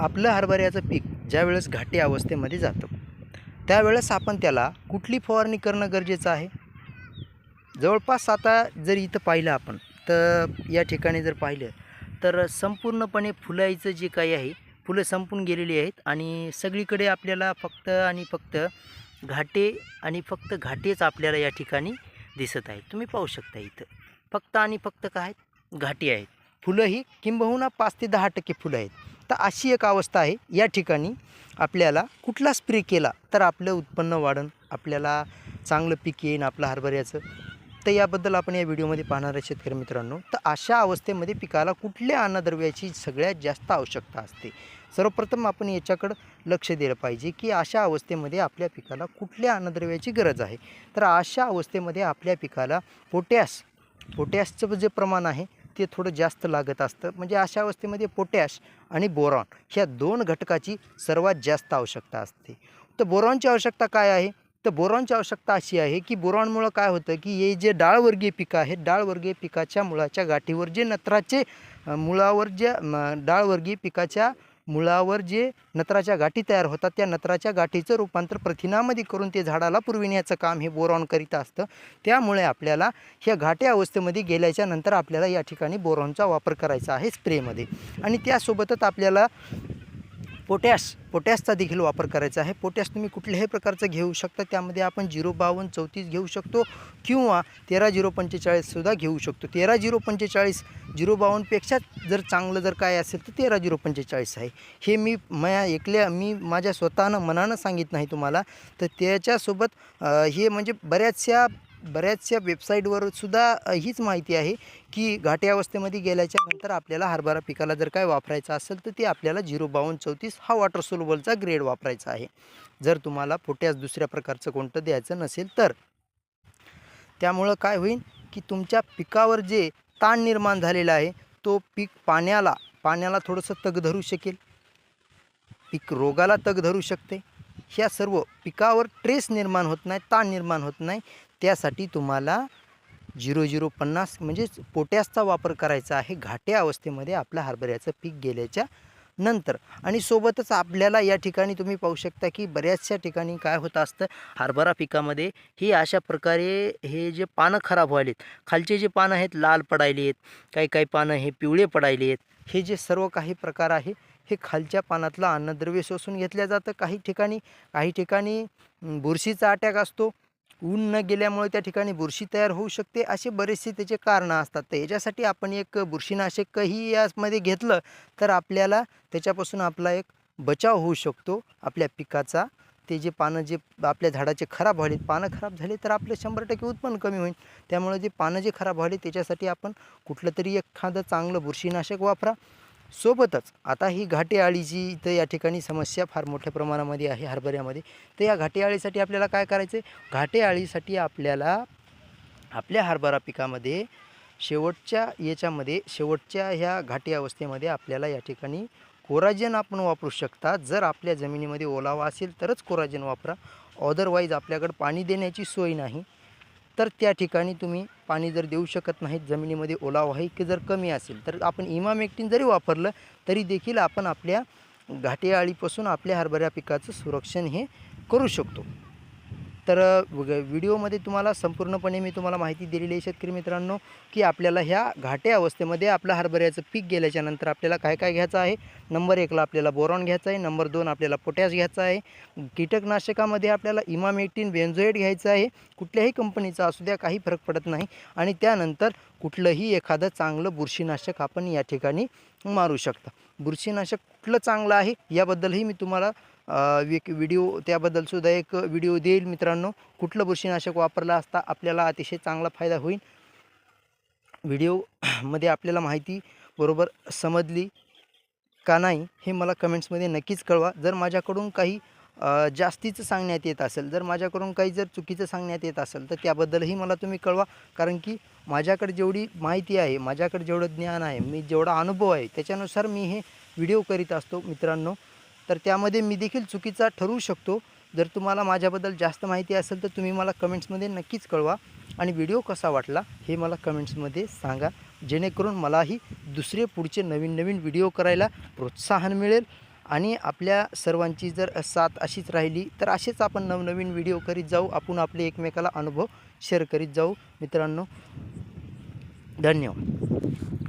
आपलं हरभऱ्याचं पीक ज्यावेळेस घाटी अवस्थेमध्ये जातं त्यावेळेस आपण त्याला कुठली फवारणी करणं गरजेचं आहे? जवळपास आता जर इथं पाहिलं आपण तर या ठिकाणी जर पाहिलं तर संपूर्णपणे फुलाईचं जे काही आहे फुलं संपून गेलेली आहेत आणि सगळीकडे आपल्याला फक्त आणि फक्त घाटे आणि फक्त घाटेच आपल्याला या ठिकाणी दिसत आहेत. तुम्ही पाहू शकता इथं. फक्त आणि फक्त काय आहेत? घाटी आहेत. फुलं ही किंबहुना पाच ते दहा टक्के फुलं आहेत. तर अशी एक अवस्था आहे या ठिकाणी आपल्याला कुठला स्प्रे केला तर आपलं उत्पन्न वाढन आपल्याला चांगलं पीक येईन आपलं हरभऱ्याचं. तर याबद्दल आपण या व्हिडिओमध्ये पाहणार आहे शेतकरी मित्रांनो. तर अशा अवस्थेमध्ये पिकाला कुठल्या अन्नद्रव्याची सगळ्यात जास्त आवश्यकता असते? सर्वप्रथम आपण याच्याकडं लक्ष दिलं पाहिजे की अशा अवस्थेमध्ये आपल्या पिकाला कुठल्या अन्नद्रव्याची गरज आहे? तर अशा अवस्थेमध्ये आपल्या पिकाला पोटॅश पोटॅशचं जे प्रमाण आहे ते थोडं जास्त लागत असतं. म्हणजे अशा अवस्थेमध्ये पोटॅश आणि बोरॉन ह्या दोन घटकाची सर्वात जास्त आवश्यकता असते. तर बोरॉनची आवश्यकता काय आहे? तर बोरॉनची आवश्यकता अशी आहे की बोरॉनमुळं काय होतं की हे जे डाळवर्गीय पिकं आहेत डाळवर्गीय पिकाच्या मुळाच्या गाठीवर जे नत्राचे मुळावर जे डाळवर्गीय पिकाच्या मुळावर जे नत्राच्या गाठी तयार होतात त्या नत्राच्या गाठीचं रूपांतर प्रथिनामध्ये करून ते झाडाला पुरविण्याचं काम हे बोरॉन करीत असतं. त्यामुळे आपल्याला ह्या घाट्या अवस्थेमध्ये गेल्याच्यानंतर आपल्याला या ठिकाणी बोरॉनचा वापर करायचा आहे स्प्रेमध्ये. आणि त्यासोबतच आपल्याला पोटॅश पोटॅशचा देखील वापर करायचा आहे. पोटॅश तुम्ही कुठल्याही प्रकारचं घेऊ शकता. त्यामध्ये आपण झिरो बावन्न चौतीस घेऊ शकतो किंवा तेरा झिरो पंचेचाळीससुद्धा घेऊ शकतो. तेरा झिरो पंचेचाळीस झिरो बावन्नपेक्षा जर चांगलं जर काय असेल तर तेरा झिरो पंचेचाळीस आहे. हे मी माया एकल्या मी माझ्या स्वतःनं मनानं सांगित नाही तुम्हाला. तर त्याच्यासोबत हे म्हणजे बऱ्याचशा बऱ्याचशा वेबसाईटवर सुद्धा हीच माहिती आहे की घाटे अवस्थेमध्ये गेल्याच्यानंतर आपल्याला हरभरा पिकाला जर काय वापरायचं असेल तर ते आपल्याला झिरो बावन्न चौतीस हा वॉटर सोलबलचा ग्रेड वापरायचा आहे. जर तुम्हाला पोटॅश दुसऱ्या प्रकारचं कोणतं द्यायचं नसेल तर. त्यामुळं काय होईल की तुमच्या पिकावर जे ताण निर्माण झालेला आहे तो पीक पाण्याला पाण्याला थोडंसं तग धरू शकेल. पीक रोगाला तग धरू शकते. ह्या सर्व पिकावर ट्रेस निर्माण होत नाही ताण निर्माण होत नाही. त्यासाठी तुम्हाला झिरो झिरो पन्नास म्हणजेच पोटॅसचा वापर करायचा आहे. घाट्या अवस्थेमध्ये आपल्या हरभऱ्याचं पीक गेल्याच्यानंतर. आणि सोबतच आपल्याला या ठिकाणी तुम्ही पाहू शकता की बऱ्याचशा ठिकाणी काय होत असतं हरभरा पिकामध्ये ही अशा प्रकारे हे जे पानं खराब व्हायलेत खालचे जे पानं आहेत लाल पडायले आहेत काही काही पानं हे पिवळे पडायले आहेत हे जे सर्व काही प्रकार आहे हे खालच्या पानातलं अन्नद्रव्य शोषून घेतलं जातं. काही ठिकाणी काही ठिकाणी बुरशीचा अटॅक असतो. ऊन न गेल्यामुळे त्या ठिकाणी बुरशी तयार होऊ शकते. असे बरेचसे त्याचे कारणं असतात. तर याच्यासाठी आपण एक बुरशीनाशकही यामध्ये घेतलं तर आपल्याला त्याच्यापासून आपला एक बचाव होऊ शकतो. आपल्या पिकाचा. ते जे पानं जे आपल्या झाडाचे खराब व्हाले पानं खराब झाले तर आपलं शंभर टक्के उत्पन्न कमी होईल. त्यामुळे जे पानं जे खराब व्हाले त्याच्यासाठी आपण कुठलं तरी एखादं चांगलं बुरशीनाशक वापरा. सोबतच आता ही घाटेआळीची तर इथं या ठिकाणी समस्या फार मोठ्या प्रमाणामध्ये आहे हरभऱ्यामध्ये. तर या घाटेआळीसाठी आपल्याला काय करायचं आहे घाटेआळीसाठी आपल्याला आपल्या हरभरा पिकामध्ये शेवटच्या याच्यामध्ये शेवटच्या ह्या घाटी अवस्थेमध्ये आपल्याला या ठिकाणी कोराजन आपण वापरू शकता. जर आपल्या जमिनीमध्ये ओलावा असेल तरच कोराजन वापरा. अदरवाईज आपल्याकडं पाणी देण्याची सोय नाही. तर त्या ठिकाणी तुम्ही पाणी जर देऊ शकत नाहीत जमिनीमध्ये ओलावा आहे की जर कमी असेल तर आपण इमामेक्टिन जरी वापरलं तरी देखील आपण आपल्या घाटे आळीपासून आपल्या हरभऱ्या पिकाचं संरक्षण हे करू शकतो. तर व्हिडिओमध्ये तुम्हाला संपूर्णपणे मी तुम्हाला माहिती दिलेली आहे शेतकरी मित्रांनो की आपल्याला ह्या घाट्या अवस्थेमध्ये आपलं हरभऱ्याचं पीक गेल्याच्यानंतर आपल्याला काय काय घ्यायचं आहे? नंबर एकला आपल्याला बोरॉन घ्यायचा आहे. नंबर दोन आपल्याला पोटॅश घ्यायचा आहे. कीटकनाशकामध्ये आपल्याला इमामेक्टिन बेन्झोएट घ्यायचं आहे. कुठल्याही कंपनीचा असू द्या काही फरक पडत नाही. आणि त्यानंतर कुठलंही एखादं चांगलं बुरशीनाशक आपण या ठिकाणी मारू शकता. बुरशीनाशक कुठलं चांगलं आहे? याबद्दलही मी तुम्हाला एक व्हिडिओ त्याबद्दलसुद्धा एक व्हिडिओ देईल मित्रांनो. कुठलं बुरशीनाशक वापरलं असता आपल्याला अतिशय चांगला फायदा होईल. व्हिडिओमध्ये आपल्याला माहिती बरोबर समजली का नाही हे मला कमेंट्समध्ये नक्कीच कळवा. जर माझ्याकडून काही जास्तीचं सांगण्यात येत असेल जर माझ्याकडून काही जर चुकीचं सांगण्यात येत असेल तर त्याबद्दलही मला तुम्ही कळवा. कारण की माझ्याकडे जेवढी माहिती आहे माझ्याकडे जेवढं ज्ञान आहे मी जेवढा अनुभव आहे त्याच्यानुसार मी हे व्हिडिओ करीत असतो मित्रांनो. तर त्यामध्ये मी देखील चुकीचा ठरवू शकतो. जर तुम्हाला माझ्याबद्दल जास्त माहिती असेल तर तुम्ही मला कमेंट्समध्ये नक्कीच कळवा आणि व्हिडिओ कसा वाटला हे मला कमेंट्समध्ये सांगा. जेणेकरून मलाही दुसरे पुढचे नवीन नवीन व्हिडिओ करायला प्रोत्साहन मिळेल आणि आपल्या सर्वांची जर साथ अशीच राहिली तर असेच आपण नवनवीन व्हिडिओ करीत जाऊ आपण आपले एकमेकाला अनुभव शेअर करीत जाऊ. मित्रांनो धन्यवाद.